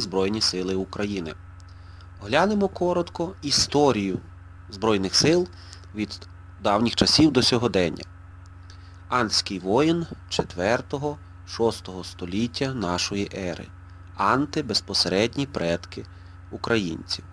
створені Збройні Сили України. Оглянемо коротко історію Збройних сил від давніх часів до сьогодення. Антський воїн 4-6 століття нашої ери. Анти безпосередні предки українців.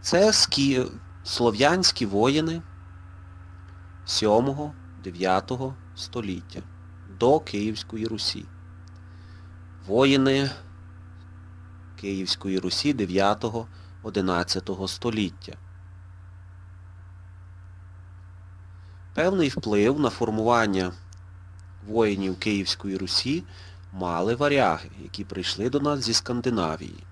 Це скі... слов'янські воїни 7-9 століття до Київської Русі. Воїни Київської Русі 9-11 століття. Певний вплив на формування воїнів Київської Русі мали варяги, які прийшли до нас зі Скандинавії.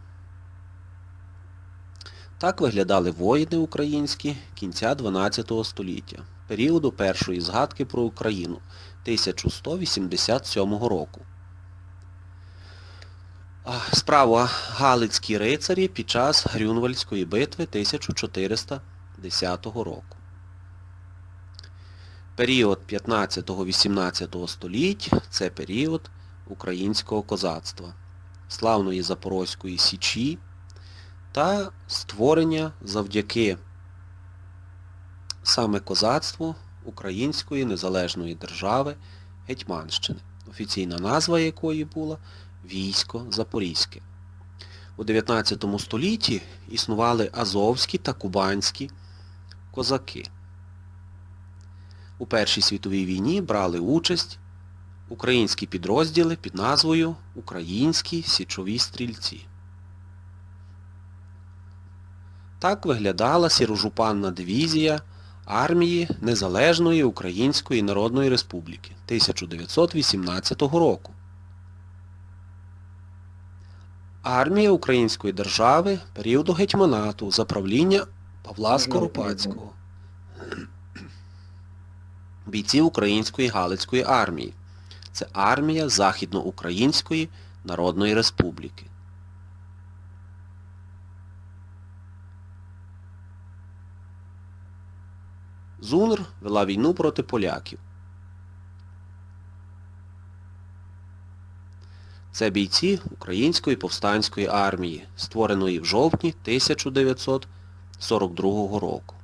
Так виглядали воїни українські кінця 12 століття, періоду першої згадки про Україну 1187 року. Справа Галицькі рицарі під час Грюнвальдської битви 1410 року. Період 15-18 століть це період українського козацтва, славної Запорозької Січі та створення завдяки саме козацтву Української незалежної держави Гетьманщини, офіційна назва якої була Військо Запорізьке. У 19 столітті існували азовські та кубанські козаки. У Першій світовій війні брали участь українські підрозділи під назвою Українські січові стрільці. Так виглядала сірожупанна дивізія армії Незалежної Української Народної Республіки 1918 року. Армія Української держави періоду гетьманату за правління Павла Скоропадського. Бійці Української Галицької армії. Це армія Західноукраїнської Народної Республіки. ЗУНР вела війну проти поляків. Це бійці Української повстанської армії, створеної в жовтні 1942 року.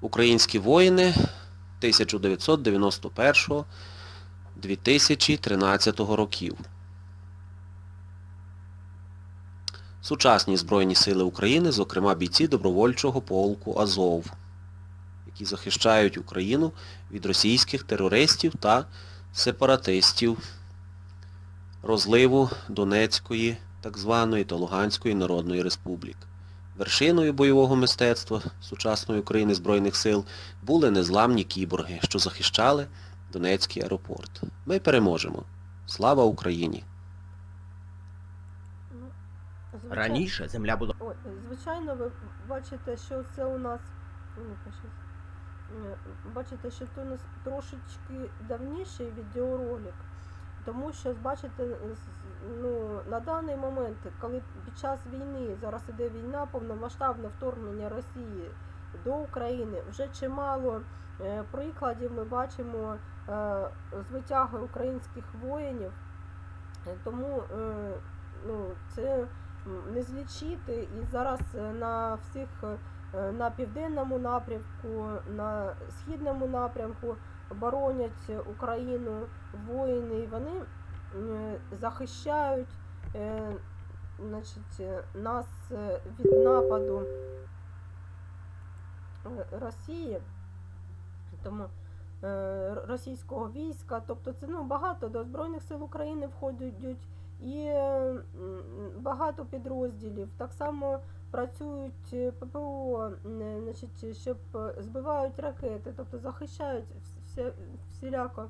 Українські воїни 1991-2013 років. Сучасні Збройні Сили України, зокрема бійці добровольчого полку Азов, які захищають Україну від російських терористів та сепаратистів розливу Донецької так званої та Луганської Народної Республік. Вершиною бойового мистецтва сучасної України Збройних сил були незламні кіборги, що захищали Донецький аеропорт. Ми переможемо. Слава Україні! Ну, звичайно- Раніше земля була Ой, звичайно, ви бачите, що це у нас. Бачите, що це у нас трошечки давніший відеоролик. Тому що, бачите, ну, на даний момент, коли під час війни, зараз іде війна, повномасштабне вторгнення Росії до України, вже чимало е, прикладів ми бачимо е, з витяги українських воїнів. Е, Тому ну, це не злічити. І зараз на всіх на південному напрямку, на східному напрямку боронять Україну воїни, і вони захищають е, значить, е, нас е, від нападу е, Росії. Тому е, російського війська, тобто це ну, багато до Збройних сил України входять і е, багато підрозділів. Так само працюють е, ППО, значить, щоб е, збивають ракети, тобто захищають всі, всіляко.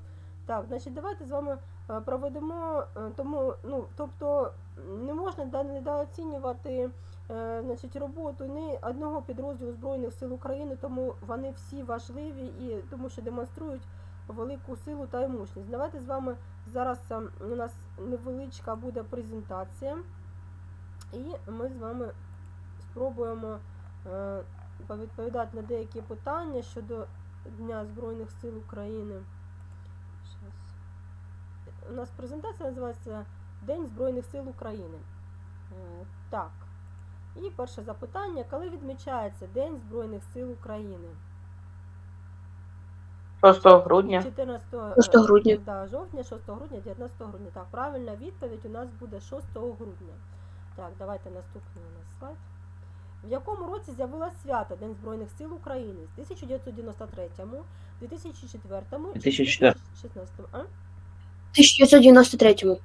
Так, значить, давайте з вами е, проведемо, е, тому, ну, тобто не можна недооцінювати е, значить, роботу ні одного підрозділу Збройних сил України, тому вони всі важливі і тому що демонструють велику силу та й мужність. Давайте з вами зараз е, у нас невеличка буде презентація, і ми з вами спробуємо е, повідповідати на деякі питання щодо Дня Збройних сил України. Щас. У нас презентація називається День Збройних сил України. Е, Так. І перше запитання, коли відмічається День Збройних сил України? 6 грудня. 14 6 грудня. е, Да, жовтня, 6 грудня, 19 грудня. Так, правильна відповідь у нас буде 6 грудня. Так, давайте наступний у нас слайд. В якому році з'явилось свято День Збройних сил України? З 1993, 2004, 2004. 2016. А? 1993-му.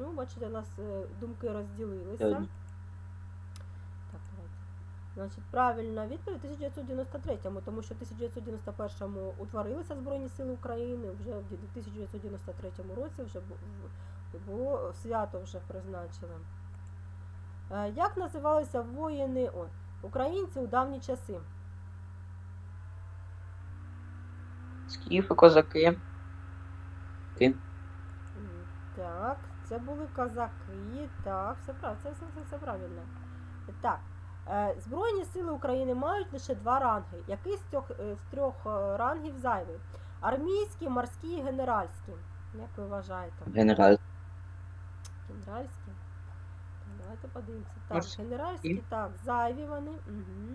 Ну, бачите, у нас е, думки розділилися. Так, давайте. Значить, правильна відповідь 1993-му, тому що в 1991-му утворилися Збройні Сили України, вже в 1993 році вже було свято вже призначили. Е, Як називалися воїни о, українці у давні часи? Скіфи, козаки. Ти. Так, це були козаки. Так, все прав, це все, все, все правильно. Так. е, Збройні сили України мають лише два ранги. Який з трьох, е, з трьох рангів зайвий? Армійський, морський і генеральський. Як ви вважаєте? Генерал. Генеральський? Так, Давайте подивимося. Так, генеральські, так, зайві вони. Угу.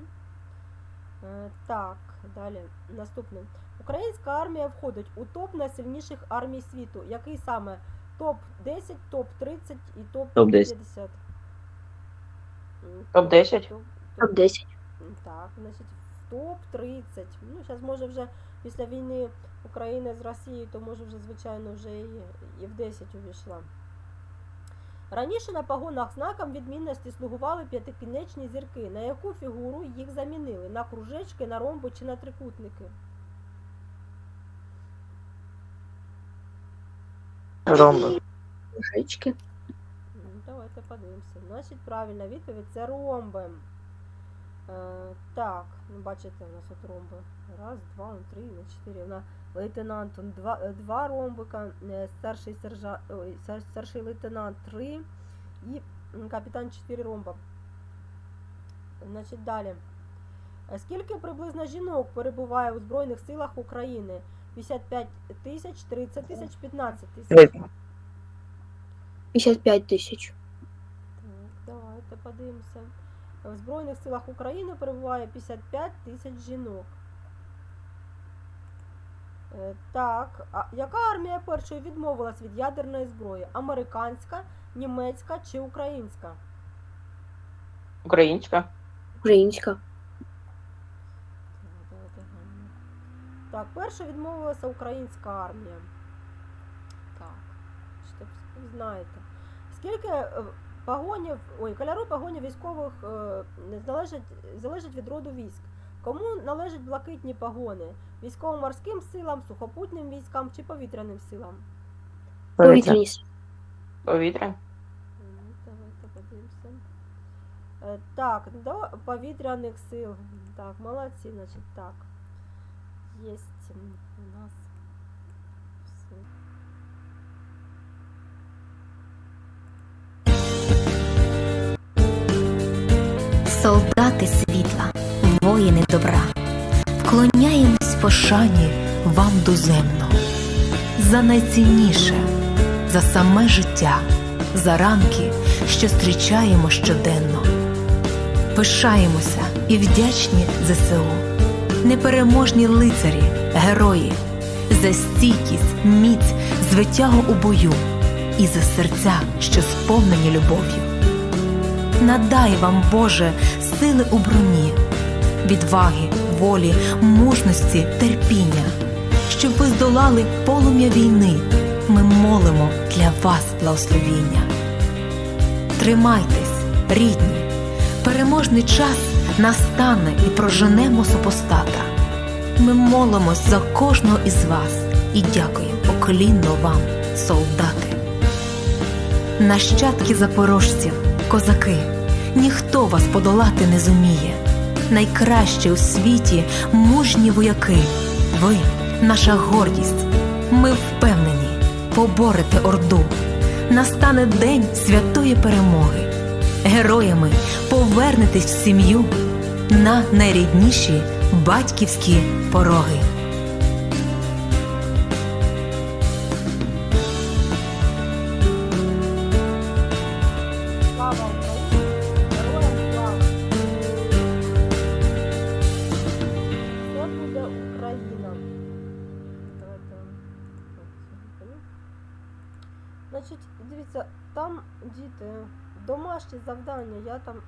Е, так, далі. Наступне. Українська армія входить у топ найсильніших армій світу. Який саме? Топ-10, топ-30 і Топ-10. топ-50. Топ-10? топ- Топ-10. Так, значить, топ-30. Ну, зараз може вже після війни України з Росією, то може вже, звичайно, вже і, і в 10 увійшла. Раніше на погонах знаком відмінності слугували п'ятикінечні зірки. На яку фігуру їх замінили? На кружечки, на ромби чи на трикутники? Ромби. Кружечки. Давайте подивимося. Значить, правильна відповідь це ромби. Е, так, ну бачите, у нас от ромби. Раз, два, ну, три, ну, чотири. На лейтенант он два, е, два ромбика, е, старший сержа, ой, стар- старший лейтенант три і капітан чотири ромба. Значить, далі. Скільки приблизно жінок перебуває у Збройних силах України? 55 тисяч, 30 тисяч, 15 тисяч. 55 тисяч. Так, давайте подивимося. В Збройних силах України перебуває 55 тисяч жінок. Е, Так, а яка армія першою відмовилась від ядерної зброї? Американська, німецька чи українська? Українська. Українська. Так. Так, перша відмовилася українська армія. Так, що ви знаєте. Скільки погонів, ой, кольору погонів військових е, залежать, залежать від роду військ? Кому належать блакитні погони? Військово-морським силам, сухопутним військам чи повітряним силам? Повітря. Повітря. Давайте подивимося. Е, Так, до повітряних сил. Так, молодці, значить, так. Єсть у нас Солдати світла, воїни добра, вклоняємось пошані вам доземно, за найцінніше, за саме життя, за ранки, що зустрічаємо щоденно. Пишаємося і вдячні ЗСУ, непереможні лицарі, герої, за стійкість, міць, звитягу у бою. І за серця, що сповнені любов'ю. Надай вам, Боже, сили у броні, відваги, волі, мужності, терпіння, щоб ви здолали полум'я війни. Ми молимо для вас благословіння. Тримайтесь, рідні, переможний час настане і проженемо супостата. Ми молимось за кожного із вас і дякуємо поклінно вам, солдати. Нащадки запорожців, козаки, ніхто вас подолати не зуміє. Найкраще у світі мужні вояки. Ви наша гордість. Ми впевнені, поборете орду. Настане день святої перемоги. Героями повернетесь в сім'ю на найрідніші батьківські пороги. Там діти, домашні завдання, я там